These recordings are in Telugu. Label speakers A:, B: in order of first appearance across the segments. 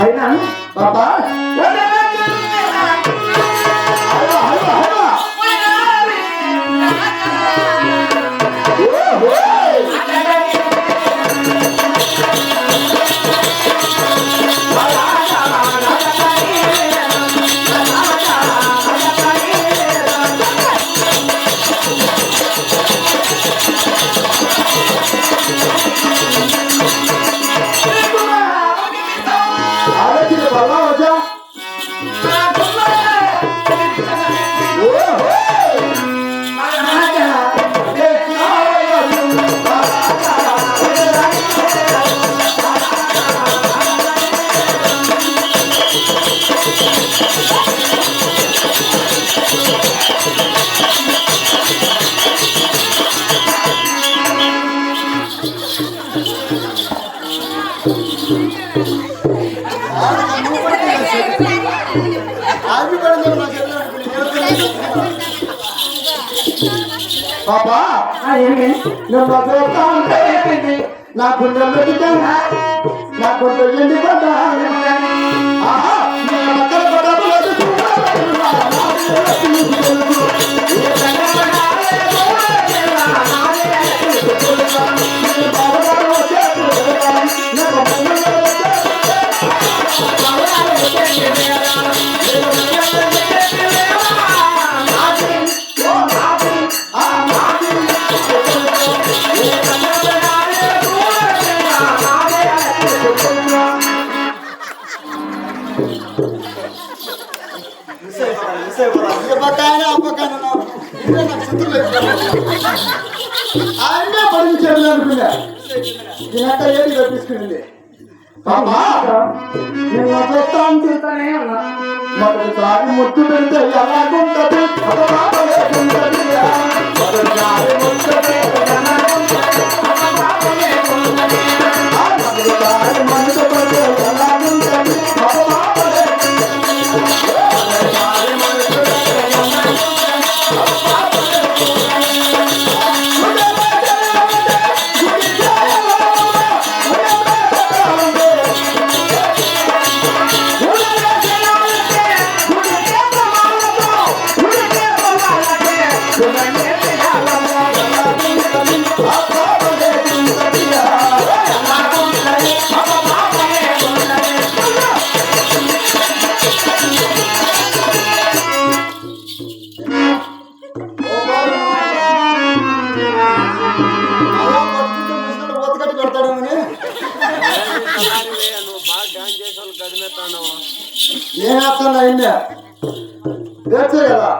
A: అయినా
B: బాబా పాపా నా గుండెల్లో నా గుండె ఆయనే పడించాడు అనుకున్నా దీనంతా ఏది తప్పించుకుంది చూస్తానే
A: ఉన్నా
B: మొదటిసారి ముద్దు పెడితే ఎలాగుంటది? తెచ్చే కదా?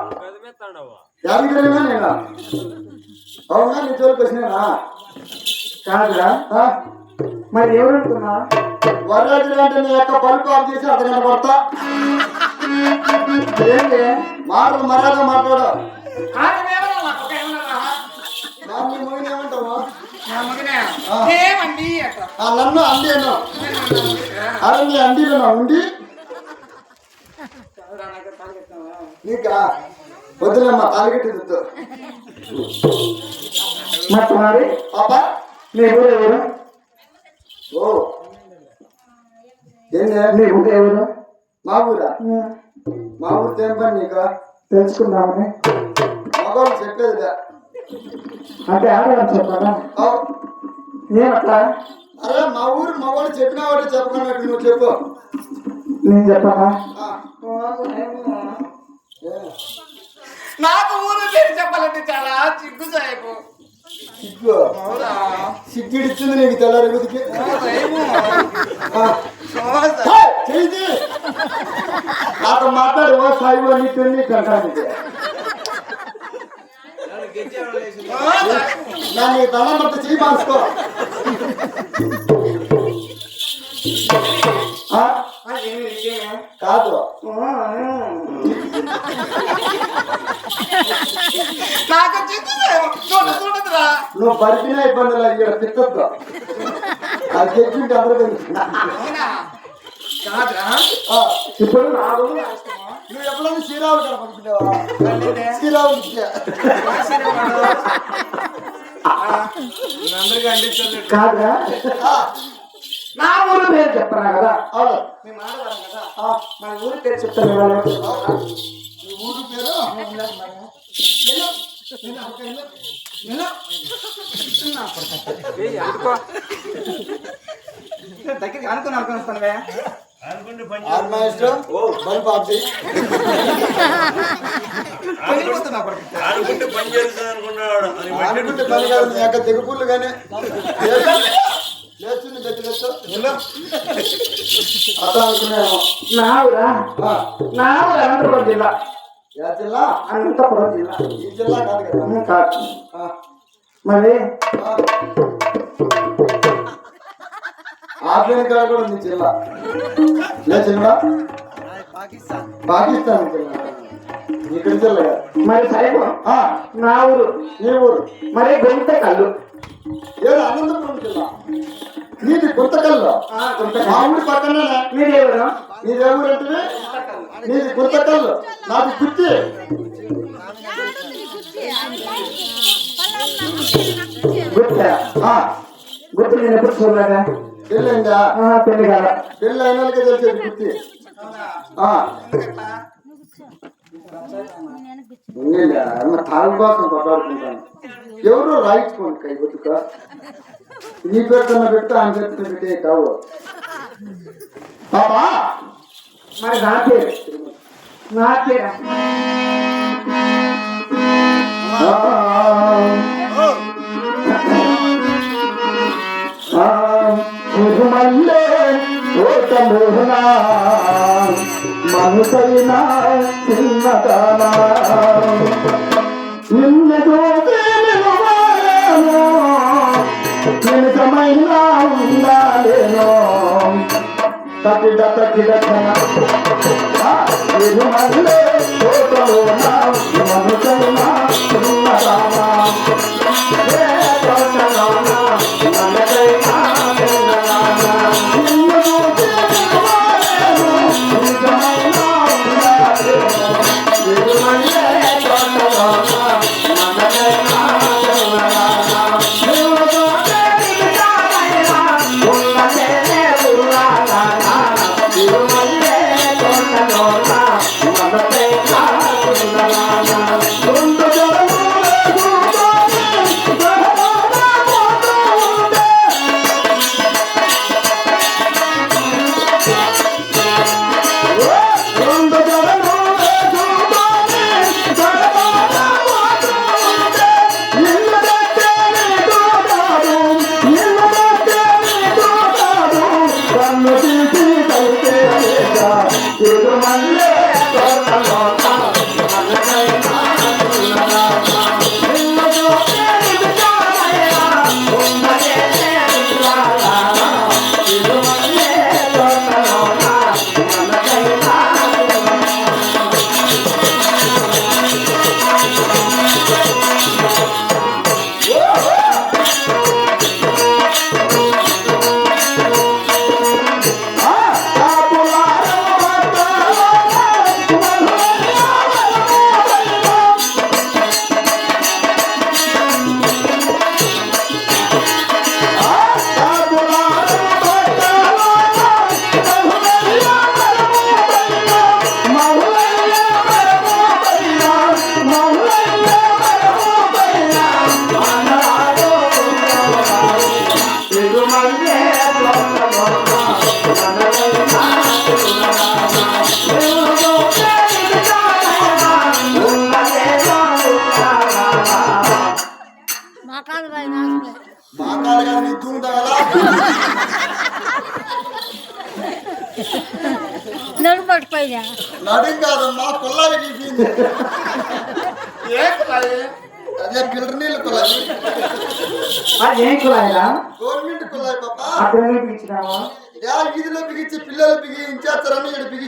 B: యాదగిరినా నేనా అవునా? నీ జోలికి వచ్చినా
A: కాదురా? మరి ఎవరు అనుకున్నా
B: వరరాజులు అంటే నీ యొక్క పలుపు ఆఫ్ చేసి అతను కొడతా
A: ఏంటి
B: మాటలు మర్యాద మాట్లాడు. నన్ను అండి అన్నా అరే నీ నా ఉండి. నీకా? వద్దులేమ్మా తాలిగట్టి దిద్దు.
A: మరి.
B: పాపా?
A: నీ ఊరు ఎవరు?
B: ఓ. ఏంది?
A: నీ ఊరు ఎవరు?
B: మా ఊరా? మా ఊరు ఏం పని నీకు?
A: తెలుసుకుందామని.
B: మగవాళ్ళు చెప్పేదిలే
A: అంటే ఆడవాళ్ళు చెప్పాలా. నేను అట్లా?
B: అరే మా ఊరు మగవాళ్ళు చెప్పినా వాటి చెప్పకుండా నువ్వు చెప్పు.
A: నేను చెప్పాలా? నాకు ఊరు పేరు చెప్పాలంటే చాలా చిగ్గు సాయపు
B: సిగ్గు సిగ్గిడిచ్చింది నీకు తెల్లారి గుదికి చేయి నాతో మాట్లాడు ఓ సాయి నీ పెళ్ళి కంటానికి నా నీ దండం పట్టి చెయ్యి మార్చుకో? కాదు.
A: నాకు చూడదురా
B: నువ్వు పరిపిన ఇబ్బందులు ఇక్కడ తిట్టద్దు. అది తెచ్చుంటే అందరూ
A: కాదురా. ఇప్పుడు నా ఊరు రాష్ట్రమా
B: నువ్వు ఎప్పుడైనా ఇచ్చా.
A: అందరికీ అందించండి
B: కాదురా. నా ఊరు పేరు చెప్పరా కదా? అవును.
A: మేము ఆడవాళ్ళం కదా?
B: ఆ,
A: మన ఊరి పేరు చెప్తాను దగ్గరికి అనుకుని అనుకుని
B: నీ యొక్క తెగుపుళ్ళు కానీ లేచింది గట్టి
A: జిల్లా అనంతపురం జిల్లా
B: ఈ జిల్లా కాదు కదా?
A: మరి?
B: ఆ. ఆఫ్ఘనిస్తాన్ కూడా ఉంది జిల్లా లే జిల్లా పాకిస్తాన్. జిల్లా ఇక్కడ జిల్లా కాదు.
A: మరి సైబు
B: ఆ,
A: నా ఊరు.
B: నీ ఊరు?
A: మరి గొంత కళ్ళు
B: ఏదో అనంతపురం జిల్లా నీది గుంతకల్లో పక్కనే
A: మీరు ఎవరు
B: ఏ ఊరు? అంటే నీది గుంతకల్లు నాది గుత్తి
A: గుర్త. గుర్తు. నేను ఎప్పుడు చూడలేదా?
B: పెళ్ళైందా?
A: ఆ, పెళ్ళి కాదా
B: పెళ్ళి అయిన వాళ్ళకే తెలిసేది అమ్మ తాగు కోసం కొట్లాడుకుంటాను. ఎవరు రాయించుకోండి కై గుర్తుక నీ పేరుతో పెట్టు ఆయన పేరుతో పెట్టే కావు. బాబా!
A: మరి నా పేరు నా పేరు
B: మల్లే ఓట మోహన మనసైన చిన్నదానా నిన్న তাতে দাতা কি
C: দেখা না হ্যাঁ, এরম
B: আসলে ছোট নাম
C: మా పట్టుపోయినా
B: నడుం కాదమ్మా కుల్లాయి గీపింది
A: ఏ కులాయి?
B: అదే ఫిల్టర్ నీళ్ళు
A: అది
B: గవర్నమెంట్ కుల్లాయి పాప.
A: అక్కడ పిలిచినావా
B: యా వీధిలో బిగించి పిల్లలు బిగించేస్తారని ఇక్కడ బిగి